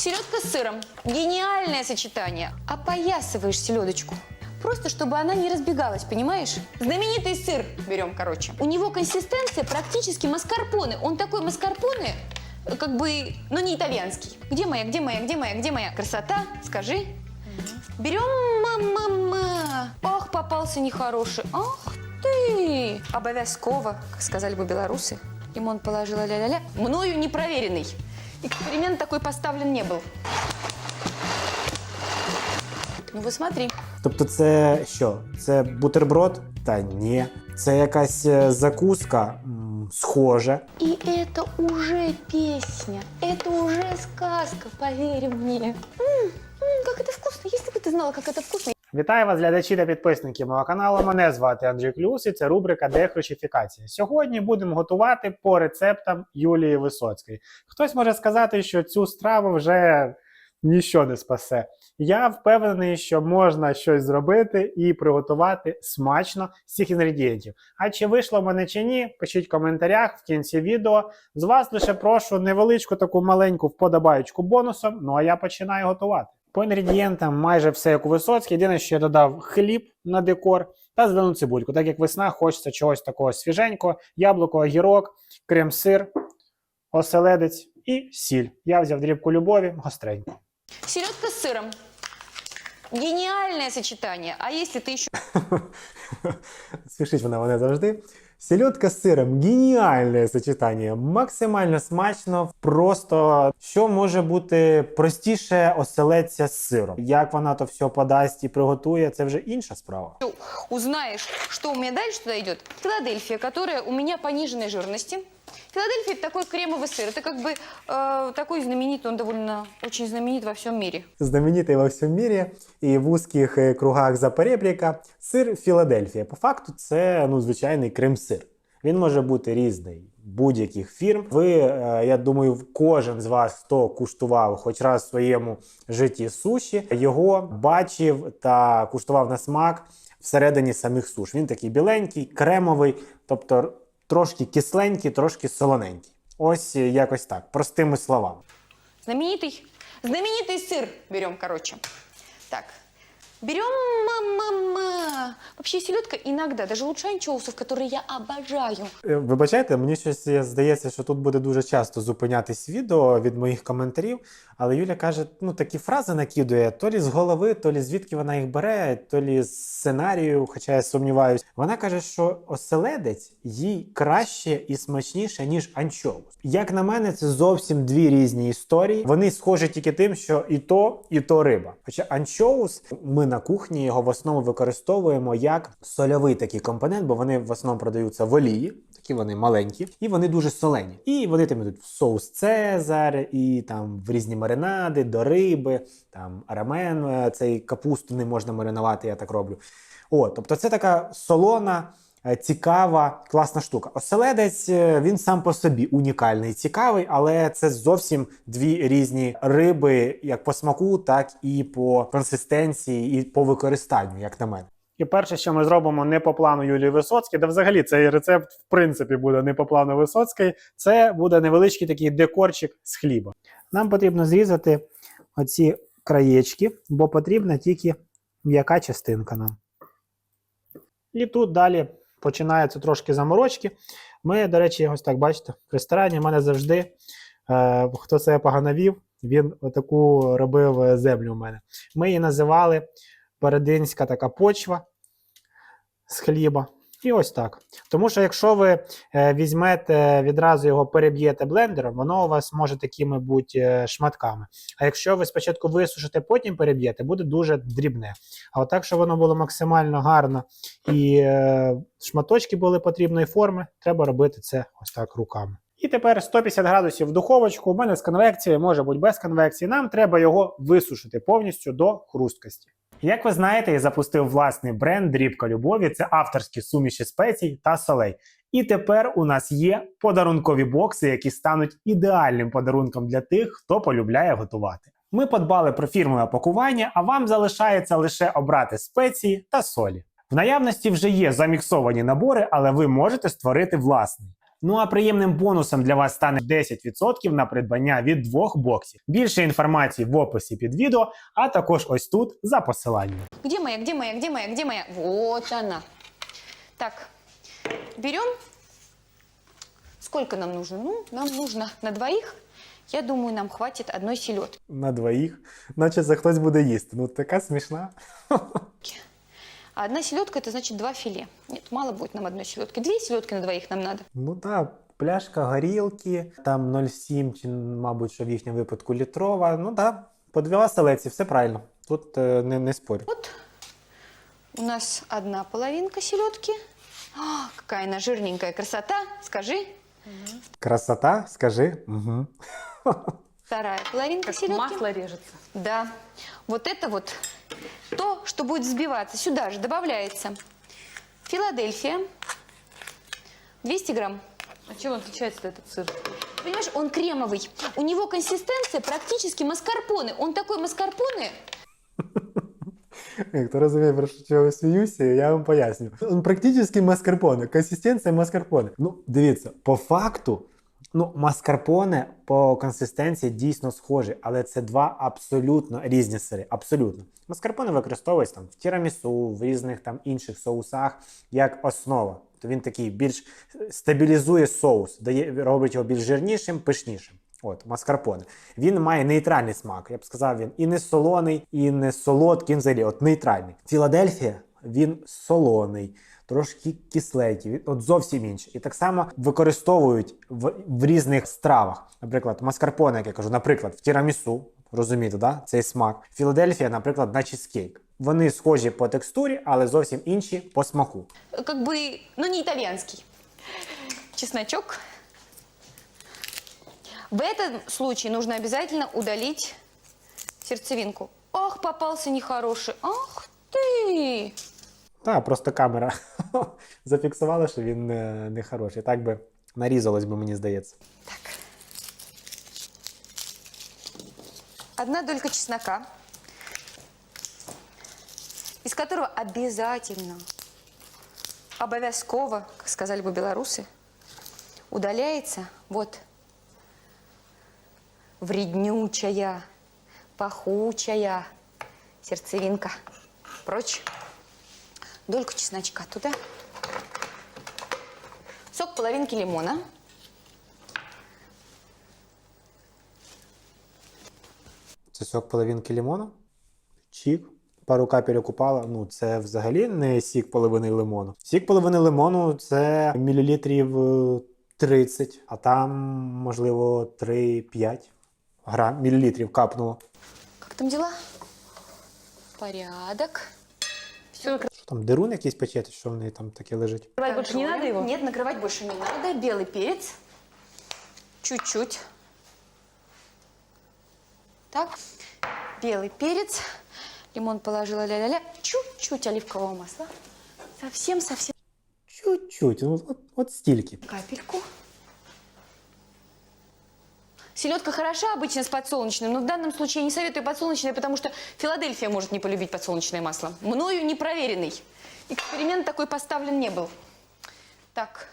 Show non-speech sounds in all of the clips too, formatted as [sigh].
Селедка с сыром. Гениальное сочетание. Опоясываешь селедочку. Просто, чтобы она не разбегалась, понимаешь? Знаменитый сыр берем, короче. У него консистенция практически маскарпоне. Он такой маскарпоне, как бы, но не итальянский. Где моя, где моя, где моя, где моя? Красота, скажи. Берем, мама. Ах, попался нехороший. Ах ты. Обовязково, как сказали бы белорусы. Лимон положила ля-ля-ля. Мною не проверенный. Эксперимент такой поставлен не был. Ну вы смотри. Тобто, це що? Це бутерброд? Та ні. Це якась закуска? М, схоже. И это уже песня. Это уже сказка, поверь мне. М, м, как это вкусно. Если бы ты знала, как это вкусно. Вітаю вас, глядачі та підписники мого каналу. Мене звати Андрій Клюс і це рубрика Дехрущифікація. Сьогодні будемо готувати по рецептам Юлії Висоцької. Хтось може сказати, що цю страву вже ніщо не спасе. Я впевнений, що можна щось зробити і приготувати смачно з цих інгредієнтів. А чи вийшло в мене чи ні, пишіть в коментарях в кінці відео. З вас лише прошу невеличку таку маленьку вподобаючку бонусом. Ну а я починаю готувати. По інгредієнтам майже все як у Висоцькій. Єдине, що я додав хліб на декор та зелену цибульку. Так як весна, хочеться чогось такого свіженького, яблуко, огірок, крем-сир, оселедець і сіль. Я взяв дрібку любові, гостреньку. Селедка с сыром. Гениальное сочетание. А если ты еще Смішить вона мене завжди. Сельодка з сиром геніальне сочетання, максимально смачно. Просто що може бути простіше оселедця з сиром. Як вона то все подасть і приготує, це вже інша справа. Узнаєш, що у мене дальше туди йде, Філадельфія, яка у мене пониженої жирности. Филадельфия это такой кремовый сыр. Это как бы э, такой знаменитый, он довольно очень знаменит во всем мире. Знаменитий во всьому мірі і в узких е, кругах за перебріка сир Філадельфія. По факту, це ну звичайний крем-сир. Він може бути різний будь-яких фірм. Ви, е, я думаю, кожен з вас, хто куштував хоч раз в своєму житті суші, його бачив та куштував на смак всередині самих суш. Він такий біленький, кремовий, тобто трошки кисленький, трошки солоненький. Ось е, якось так, простими словами. Знаменитый, знаменитый сыр берем, короче. Так, берем, мама. Вообще селедка иногда, даже лучше анчоусов, которые я обожаю. Е, Вибачайте, мені щось здається, що тут буде дуже часто зупинятись відео від моїх коментарів. Але Юля каже, ну такі фрази накидує то лі з голови, то лі звідки вона їх бере, то лі з сценарію, хоча я сумніваюсь. Вона каже, що оселедець їй краще і смачніше, ніж анчоус. Як на мене, це зовсім дві різні історії. Вони схожі тільки тим, що і то, і то риба. Хоча анчоус, ми на кухні його в основному використовуємо як сольовий такий компонент, бо вони в основному продаються в олії, такі вони маленькі, і вони дуже солені. І вони там йдуть в соус Цезар, і там в різні маринади, до риби, там рамен, е, цей капусту не можна маринувати, я так роблю. О, тобто це така солона. Е, Цікава, класна штука. Оселедець е, він сам по собі унікальний, цікавий, але це зовсім дві різні риби, як по смаку, так і по консистенції, і по використанню, як на мене. І перше, що ми зробимо не по плану Юлії Висоцької, де взагалі цей рецепт в принципі буде не по плану Висоцької, це буде невеличкий такий декорчик з хліба. Нам потрібно зрізати оці краєчки, бо потрібна тільки м'яка частинка нам. І тут далі починаються трошки заморочки. Ми, до речі, ось так бачите, в ресторані в мене завжди, е, хто це погано вів, він отаку робив е, землю у мене. Ми її називали перединська така почва з хліба. І ось так. Тому що якщо ви е, візьмете відразу його переб'єте блендером, воно у вас може такими бути е, шматками. А якщо ви спочатку висушите, потім переб'єте, буде дуже дрібне. А отак, щоб воно було максимально гарно і е, шматочки були потрібної форми, треба робити це ось так руками. І тепер 150 градусів в духовочку. У мене з конвекцією, може бути без конвекції. Нам треба його висушити повністю до хрусткості. Як ви знаєте, я запустив власний бренд Дрібка любові. Це авторські суміші спецій та солей. І тепер у нас є подарункові бокси, які стануть ідеальним подарунком для тих, хто полюбляє готувати. Ми подбали про фірмове пакування, а вам залишається лише обрати спеції та солі. В наявності вже є заміксовані набори, але ви можете створити власний. Ну а приємним бонусом для вас стане 10% на придбання від двох боксів. Більше інформації в описі під відео, а також ось тут за посиланням. Где моя, где моя, где моя, где моя? Вот она. Так, берем. Сколько нам нужно? Ну, нам нужно на двоих. Я думаю, нам хватит одной селедки. На двоїх, наче це хтось буде їсти. Ну така смішна. А одна селедка это значит два филе. Нет, мало будет нам одной селедки. Две селедки на двоих нам надо. Ну так, пляшка горілки, там 0,7 чи, мабуть, що в їхньому випадку літрова. Ну так, по дві оселеці, все правильно. Тут е, не, не спорю. Вот у нас одна половинка селедки. А, какая она жирненькая красота. Скажи. Красота, скажи. Угу. [laughs] Вторая половинка Как селедки. масло режется. Да. Вот это вот то, что будет взбиваться. Сюда же добавляется Филадельфия. 200 грамм. А чем он отличается этот сыр? Понимаешь, он кремовый. У него консистенция практически маскарпоне. Он такой маскарпоне. Хто розуміє, [laughs] про що я сміюся, я вам поясню. Он практично маскарпоне, консистенція маскарпоне. Ну, дивіться, по факту, ну, маскарпоне по консистенції дійсно схожі, але це два абсолютно різні сири. Абсолютно. Маскарпоне використовується там в тірамісу, в різних там інших соусах як основа. То він такий більш стабілізує соус, дає, робить його більш жирнішим, пишнішим. От, маскарпоне. Він має нейтральний смак. Я б сказав, він і не солоний, і не солодкий, він взагалі от нейтральний. Філадельфія він солоний, трошки кисленький, він от зовсім інший. І так само використовують в, в різних стравах. Наприклад, маскарпоне, як я кажу, наприклад, в тірамісу. Розумієте, да? цей смак. Філадельфія, наприклад, на чизкейк. Вони схожі по текстурі, але зовсім інші по смаку. Как бы, ну не итальянский. Чесночок. В этом случае нужно обязательно удалить сердцевинку. Ах, попался нехороший. Ах ты! Так, просто камера [laughs] зафіксувала, що він не, не хороший. Так би нарізалось би, мені здається. Так. Одна долька чеснока, из которого обязательно, обовязково, как сказали бы белорусы, удаляется вот вреднючая, пахучая сердцевинка. Прочь. Дольку чесночка туда. Сок половинки лимона. Це сок половинки лимона. Чік. Пару капель купала. Ну, це взагалі не сік половини лимону. Сік половини лимону це мілілітрів е, 30, а там, можливо, 3-5 грам, мілілітрів капнуло. Как там дела? Порядок. Все, там, дерун якийсь печети, що в неї там таке лежить? накрывать больше не надо его? Нет, накрывать больше не надо. Белый перец. Чуть-чуть. Так. Белый перец. Лимон положила ля-ля-ля. Чуть-чуть оливкового масла. Совсем-совсем Чуть-чуть, ну от, от стільки. капельку. Селедка хороша обычно с подсолнечным, но в данном случае я не советую подсолнечное, потому что Филадельфия может не полюбить подсолнечное масло. Мною не проверенный. Эксперимент такой поставлен не был. Так,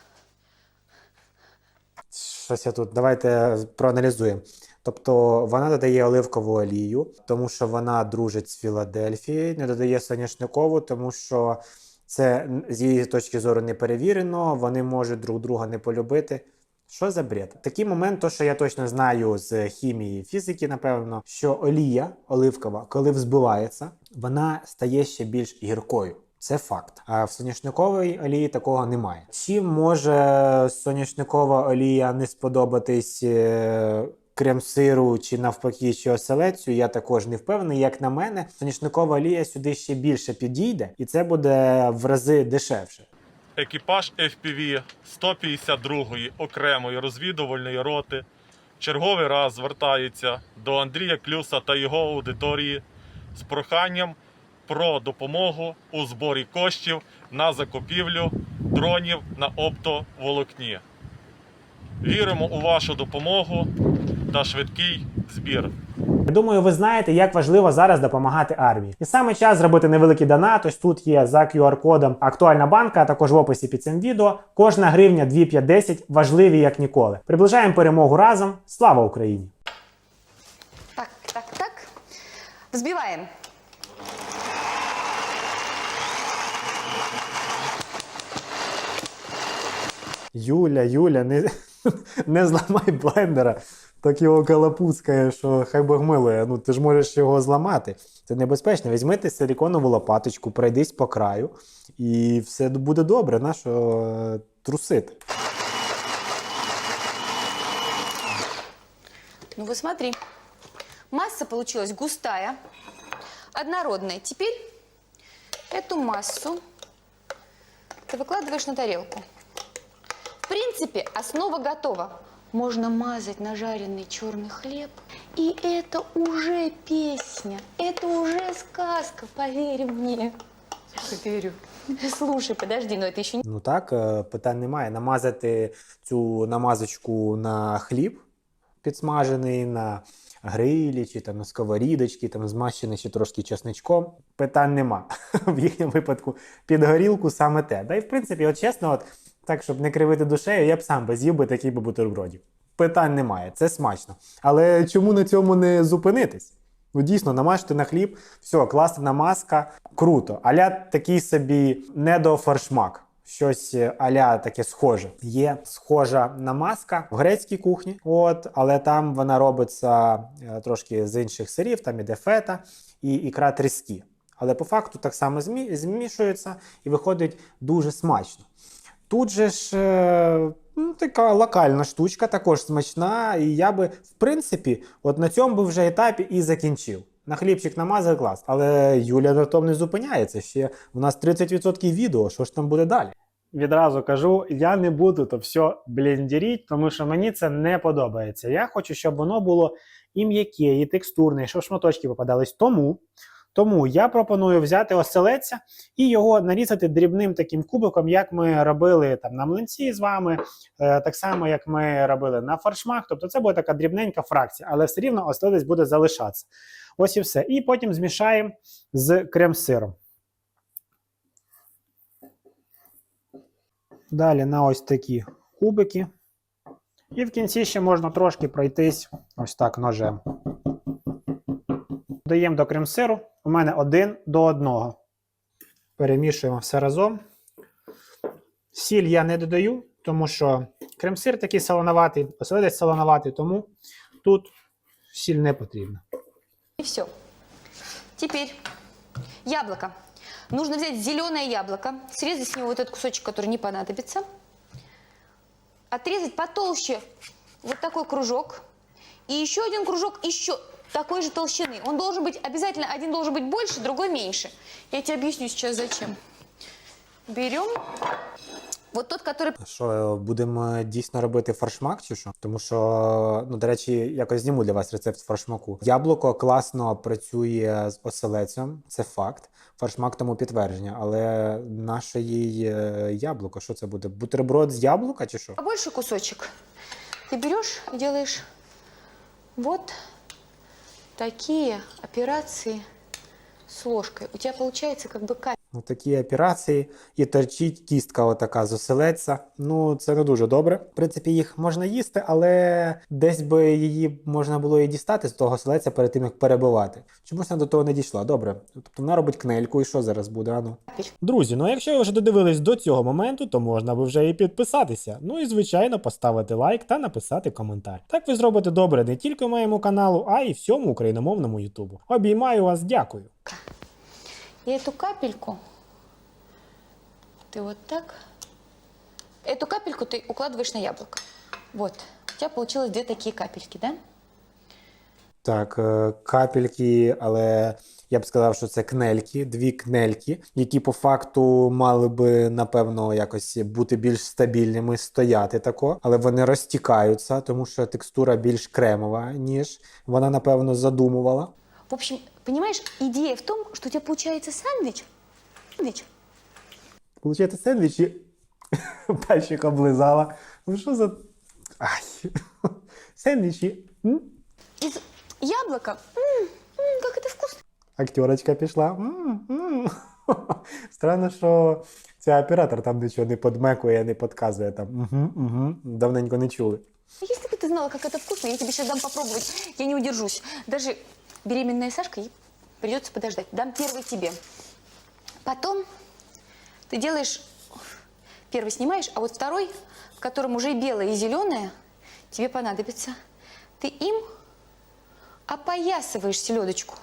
Щось я тут. Давайте проаналізуємо. Тобто вона додає оливкову олію, тому що вона дружить з Філадельфією, не додає соняшникову, тому що це з її точки зору не перевірено, вони можуть друг друга не полюбити. Що за бред? Такий момент, то що я точно знаю з хімії фізики, напевно, що олія оливкова, коли взбивається, вона стає ще більш гіркою. Це факт. А в соняшниковій олії такого немає. Чи може соняшникова олія не сподобатись е, крем-сиру чи навпаки, чи оселецю? Я також не впевнений. Як на мене, соняшникова олія сюди ще більше підійде, і це буде в рази дешевше. Екіпаж FPV 152-ї окремої розвідувальної роти черговий раз звертається до Андрія Клюса та його аудиторії з проханням про допомогу у зборі коштів на закупівлю дронів на оптоволокні. Віримо у вашу допомогу та швидкий збір. Я думаю, ви знаєте, як важливо зараз допомагати армії. І саме час зробити невеликий донат. Ось тут є за QR-кодом актуальна банка, а також в описі під цим відео. Кожна гривня 2,510 важливі як ніколи. Приближаємо перемогу разом. Слава Україні! Так, так, так. Взбиваем. Юля, Юля, не, [laughs] не зламай блендера Так його калапуцкає, що хай Бог милує. Ну ти ж можеш його зламати. Це небезпечно. Візьми ти силіконову лопаточку, пройдись по краю, і все буде добре. Нащо е, трусити? Ну вот смотри. Масса получилась густая, однородная. Теперь эту массу ты выкладываешь на тарелку. В принципе, основа готова. Можно мазать на жареный черный хлеб. И это уже песня. Это уже сказка, поверь мне. Верю. Слушай, подожди, но это еще не... Ну так, е, питань немає. Намазати цю намазочку на хліб підсмажений, на грилі чи там на сковорідочки, там змащений ще трошки чесничком. Питань нема. [laughs] В їхньому випадку під горілку саме те. Да і в принципі, от чесно, от так, щоб не кривити душею, я б сам би з'їв би такий би бутербродів. Питань немає, це смачно. Але чому на цьому не зупинитись? Ну дійсно, намажте на хліб, все, класна намазка, круто. Аля такий собі недофаршмак. Щось е, аля таке схоже. Є схожа намазка в грецькій кухні, от, але там вона робиться е, трошки з інших сирів, там іде фета і ікра тріски. Але по факту так само змішується і виходить дуже смачно. Тут же ж е, ну, така локальна штучка, також смачна, і я би, в принципі, от на цьому би вже етапі і закінчив. На хлібчик намазав клас. Але Юля на тому не зупиняється. Ще у нас 30% відео. Що ж там буде далі? Відразу кажу, я не буду то все блендеріть, тому що мені це не подобається. Я хочу, щоб воно було і м'яке, і текстурне, щоб шматочки попадались. Тому, тому я пропоную взяти оселедця і його нарізати дрібним таким кубиком, як ми робили там на млинці з вами, е, так само, як ми робили на фаршмах. Тобто це буде така дрібненька фракція, але все рівно оселедець буде залишатися. Ось і все. І потім змішаємо з крем-сиром. Далі на ось такі кубики. І в кінці ще можна трошки пройтись ось так ножем. Додаємо до крем-сиру. У мене один до одного. Перемішуємо все разом. Сіль я не додаю, тому що крем-сир такий солоноватий, оселедець солоноватий, тому тут сіль не потрібна. И все. Теперь яблоко. Нужно взять зеленое яблоко, срезать с него вот этот кусочек, который не понадобится, отрезать потолще вот такой кружок, и еще один кружок еще такой же толщины. Он должен быть обязательно, один должен быть больше, другой меньше. Я тебе объясню сейчас зачем. Берем вот тот, который Що будемо дійсно робити фаршмак, чи що? Тому що, ну до речі, якось зніму для вас рецепт фаршмаку. Яблуко класно працює з оселецем, це факт. Фаршмак тому підтвердження. Але наше їй е, яблуко, що це буде? Бутерброд з яблука чи що? побольше кусочек. Ты берешь и делаешь вот такие операции с ложкой. У тебя получается как бы капель. Ну, такі операції і торчить кістка отака з. Ну, це не дуже добре. В принципі, їх можна їсти, але десь би її можна було і дістати з того оселедця перед тим, як перебивати. Чомусь вона до того не дійшла. Добре. Тобто вона робить кнельку, і що зараз буде? Ану? Друзі, ну якщо ви вже додивились до цього моменту, то можна би вже і підписатися. Ну і звичайно поставити лайк та написати коментар. Так ви зробите добре не тільки моєму каналу, а й всьому україномовному Ютубу. Обіймаю вас, дякую. И эту капельку ты вот так, эту капельку ты укладываешь на яблоко. Вот. У тебя получилось две такие капельки, да? Так, е, капельки, але я б сказав, що це кнельки, дві кнельки, які по факту мали би, напевно, якось бути більш стабільними, стояти тако, але вони розтікаються, тому що текстура більш кремова, ніж вона, напевно, задумувала. В общем, понимаешь, идея в том, что у тебя получается сэндвич. Сэндвич. Получається, сендвічі [laughs] пальчик облизала. Ну що за. Ай. [laughs] Сендвічі. М? Из яблоко. М, м, как это вкусно. Актерочка пішла. М, м. [laughs] Странно, що ця оператор там нічого не подмекує, не подказує там. Угу, угу. Давненько не чули. Если бы ты знала, как это вкусно, я тебе сейчас дам попробовать. Я не удержусь. Даже беременная Сашка, ей придется подождать. Дам первый тебе. Потом ты делаешь... Первый снимаешь, а вот второй, в котором уже и белое, и зеленое, тебе понадобится. Ты им опоясываешь селедочку.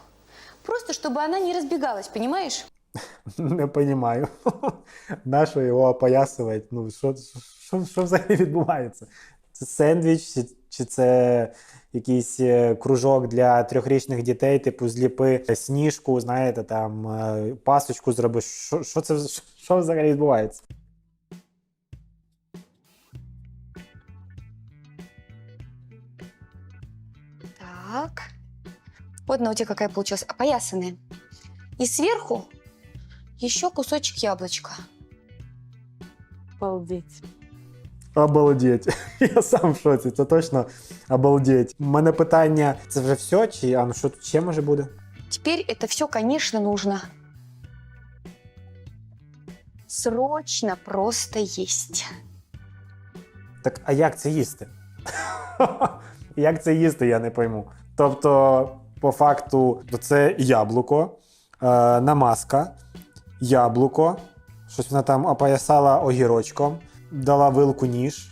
Просто, чтобы она не разбегалась, понимаешь? [laughs] Не розумію. [laughs] Нащо його опоясувати? Ну, що, що, що взагалі відбувається? Це сендвіч, чи, це якийсь е, кружок для трьохрічних дітей, типу зліпи сніжку, знаєте, там е, пасочку зроби. Що, що це що взагалі відбувається? Так. Вот тебя какая получилась, опоясанная. И сверху еще кусочек яблочка. Обалдеть. Обалдеть. [laughs] Я сам в шоці, це точно обалдеть. У мене питання: це вже все? Чи а ну що тут ще може буде? Теперь это все, конечно, нужно срочно просто есть. Так, а як це їсти? [laughs] як це їсти, я не пойму. Тобто, по факту, то це яблуко, е, намазка, яблуко, щось вона там опоясала огірочком, дала вилку ніж.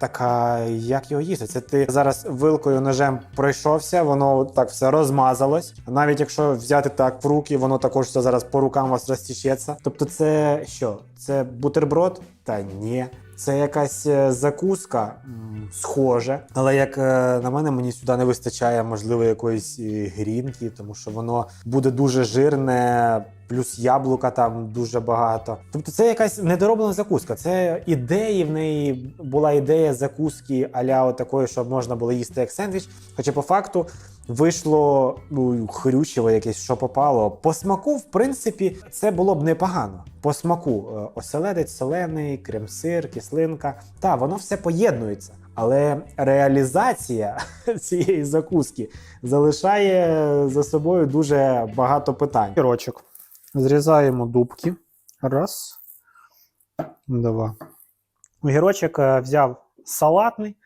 Так, а як його їсти? Це ти зараз вилкою ножем пройшовся, воно так все розмазалось. Навіть якщо взяти так в руки, воно також все зараз по рукам вас розтічеться. Тобто, це що? Це бутерброд? Та ні. Це якась е, закуска, схоже. Але як е, на мене, мені сюди не вистачає, можливо, якоїсь е, грінки, тому що воно буде дуже жирне, плюс яблука там дуже багато. Тобто це якась недороблена закуска. Це ідеї в неї була ідея закуски аля такої, щоб можна було їсти як сендвіч. Хоча по факту вийшло ну, хрючево якесь, що попало. По смаку, в принципі, це було б непогано. По смаку е, оселедець солений, крем-сир, кислинка. Та воно все поєднується. Але реалізація [laughs] цієї закуски залишає за собою дуже багато питань. Огірочок. Зрізаємо дубки. Раз. Два. Огірочок е, взяв салатний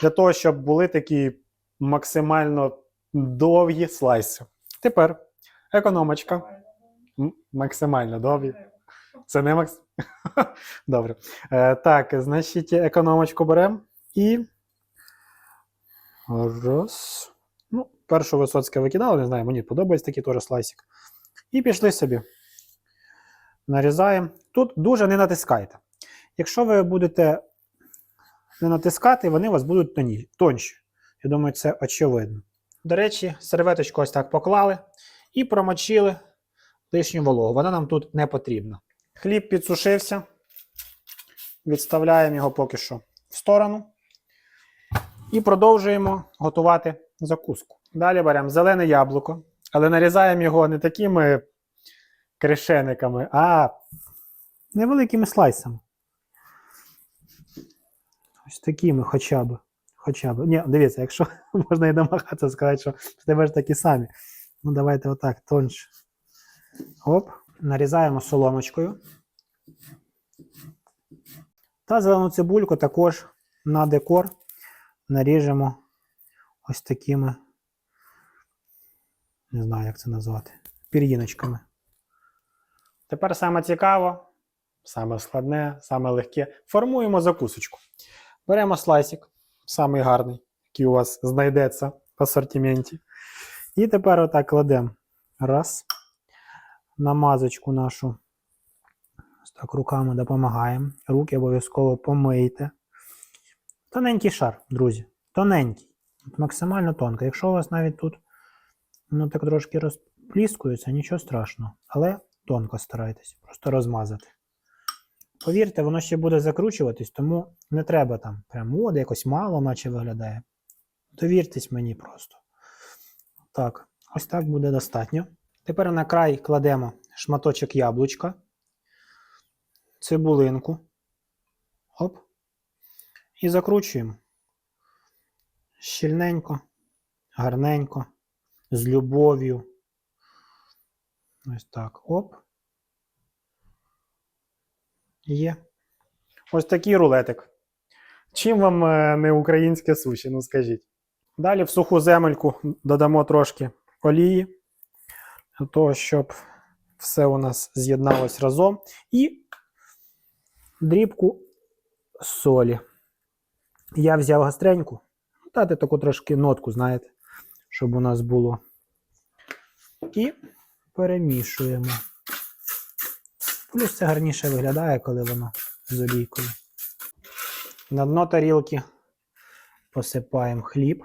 для того, щоб були такі максимально довгі слайси. Тепер економочка. Максимально довгі. Це не макс. [laughs] Добре. Е, так, значить, економочку беремо і. Раз. Ну, першу Висоцьке викидав, не знаю, мені подобається такий теж слайсик. І пішли собі. Нарізаємо. Тут дуже не натискайте. Якщо ви будете не натискати, вони у вас будуть тонші. Я думаю, це очевидно. До речі, серветочку ось так поклали і промочили лишню вологу. Вона нам тут не потрібна. Хліб підсушився. Відставляємо його поки що в сторону. І продовжуємо готувати закуску. Далі беремо зелене яблуко, але нарізаємо його не такими кришениками, а невеликими слайсами. Ось такими хоча б. Хоча б. Ні, дивіться, якщо [laughs] можна і намагатися сказати, що тебе ж такі самі. Ну, давайте отак, тонше. Оп. Нарізаємо соломочкою. Та зелену цибульку також на декор наріжемо ось такими, не знаю, як це назвати, пір'їночками. Тепер саме цікаво, саме складне, саме легке. Формуємо закусочку. Беремо слайсик, самий гарний, який у вас знайдеться в асортименті. І тепер отак кладемо. Раз. Намазочку нашу. Ось так руками допомагаємо. Руки обов'язково помийте. Тоненький шар, друзі. Тоненький. Максимально тонко. Якщо у вас навіть тут воно так трошки розпліскується, нічого страшного. Але тонко старайтесь, просто розмазати. Повірте, воно ще буде закручуватись, тому не треба там прям от якось мало, наче виглядає. Довіртесь мені просто. Так, ось так буде достатньо. Тепер на край кладемо шматочок яблучка, цибулинку. Оп. І закручуємо. Щільненько, гарненько. З любов'ю. Ось так. Оп. Є. Ось такий рулетик. Чим вам е, не українське суші, ну скажіть. Далі в суху земельку додамо трошки олії, для того, щоб все у нас з'єдналось разом. І дрібку солі. Я взяв гастреньку, дати таку трошки нотку, знаєте, щоб у нас було. І перемішуємо. Плюс це гарніше виглядає, коли воно з олійкою. На дно тарілки посипаємо хліб.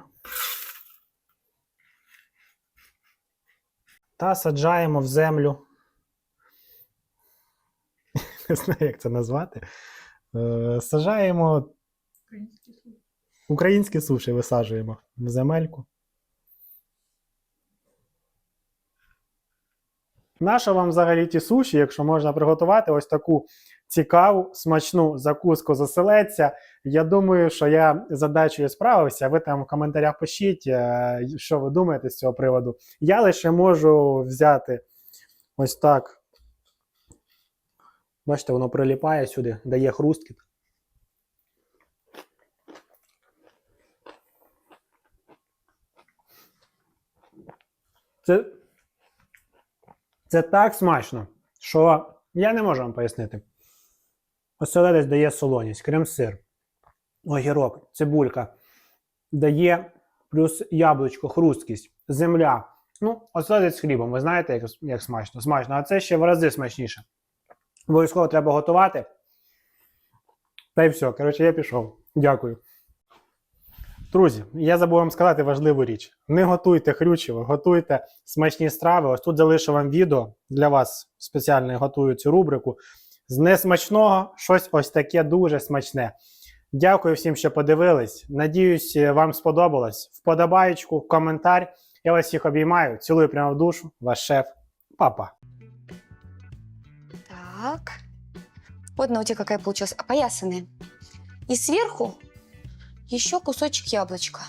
Та саджаємо в землю. [laughs] Не знаю, як це назвати. Е, Саджаємо українські суші висаджуємо в земельку. Наша вам взагалі ті суші, якщо можна приготувати ось таку цікаву, смачну закуску з оселедця. Я думаю, що я задачею справився. Ви там в коментарях пишіть, е, що ви думаєте з цього приводу. Я лише можу взяти ось так. Бачите, воно приліпає сюди, дає хрусткіт. Це, це так смачно, що я не можу вам пояснити. Оселедець дає солоність, крем-сир, огірок, цибулька, дає плюс яблучко, хрусткість, земля. Ну, оселедець з хлібом, ви знаєте, як, як смачно. Смачно, а це ще в рази смачніше. Обов'язково треба готувати. Та й все. Коротше, я пішов. Дякую. Друзі, я забув вам сказати важливу річ: не готуйте хрючево, готуйте смачні страви. Ось тут залишу вам відео для вас спеціально готую цю рубрику. З несмачного щось ось таке дуже смачне. Дякую всім, що подивились. Надіюсь, вам сподобалось. Вподобаєчку, коментар. Я вас всіх обіймаю. Цілую прямо в душу. Ваш шеф, папа. Так. Вот у какая получилась опоясанная. И сверху еще кусочек яблочка.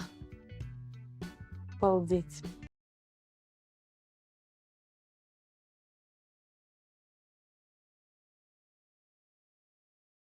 Обалдеть.